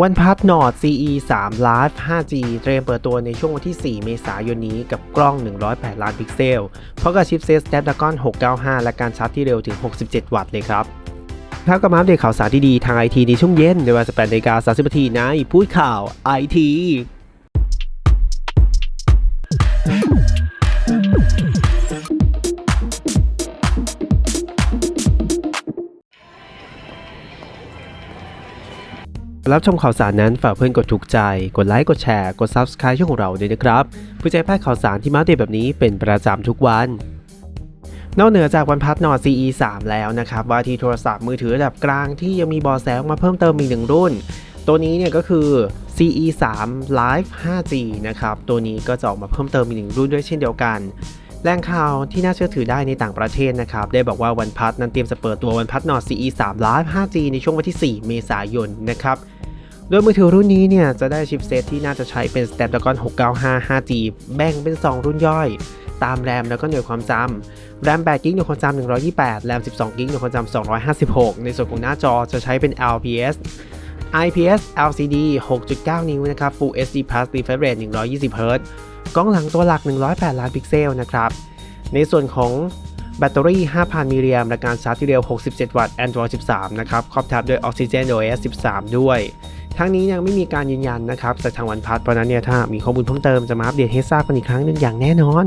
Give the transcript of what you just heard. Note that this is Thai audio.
วันพัดนอร์ด CE 3 Live 5G เตรียมเปิดตัวในช่วงวันที่ 4 เมษายนนี้กับกล้อง 108 ล้านพิกเซลพร้อมกับชิปเซต Snapdragon 695 และการชาร์จที่เร็วถึง 67 วัตต์เลยครับครับกับมาอัปเดตข่าวสารที่ดีทางไอทีในช่วงเย็นในเวลา18นาฬิกา30นาทีในพูดข่าวไอที รับชมข่าวสารนั้นฝากเพื่อนกดถูกใจ กดไลค์ กดแชร์ กด Subscribe ช่องของเราด้วยนะครับเพื่อจะให้พลาดข่าวสารที่มาเดตแบบนี้เป็นประจำทุกวัน นอกเหนือจากวันพัดนอ CE 3แล้วนะครับว่าที่โทรศัพท์มือถือระดับกลางที่ยังมีบอแสออกมาเพิ่มเติมอีกหนึ่งรุ่น ตัวนี้เนี่ยก็คือ CE 3 Live 5G นะครับตัวนี้ก็จะออกมาเพิ่มเติมอีกหนึ่งรุ่นด้วยเช่นเดียวกัน แหล่งข่าวที่น่าเชื่อถือได้ในต่างประเทศนะครับ ได้บอกว่าวันพัดนั้นเตรียมจะเปิดตัววันพัดนอร์ CE 3 Live 5G ในช่วงวันที่ 4 เมษายนนะครับโดยมือถือรุ่นนี้เนี่ยจะได้ชิปเซตที่น่าจะใช้เป็น Snapdragon 695 5G แบ่งเป็น 2 รุ่นย่อย ตามแรมแล้วก็หน่วยความจำแรม8 g b หน่วยความจำ128แรม12 g b หน่วยความจำ256 ในส่วนของหน้าจอจะใช้เป็น LPS IPS LCD 6.9 นิ้วนะครับ Full HD Plus refresh rate 120 Hz กล้องหลังตัวหลัก 108 ล้านพิกเซลนะครับ ในส่วนของแบตเตอรี่ 5,000 มิลลิแอมและการชาร์จที่เร็ว 67 วัตต์ Android 13 นะครับ ครอบทับด้วย Oxygen OS 13 ด้วย ทั้งนี้ยังไม่มีการยืนยันนะครับจากทางวันพัดเพราะฉะนั้นเนี่ยถ้ามีข้อมูลเพิ่มเติมจะมาอัปเดตให้ทราบกันอีกครั้งหนึ่งอย่างแน่นอน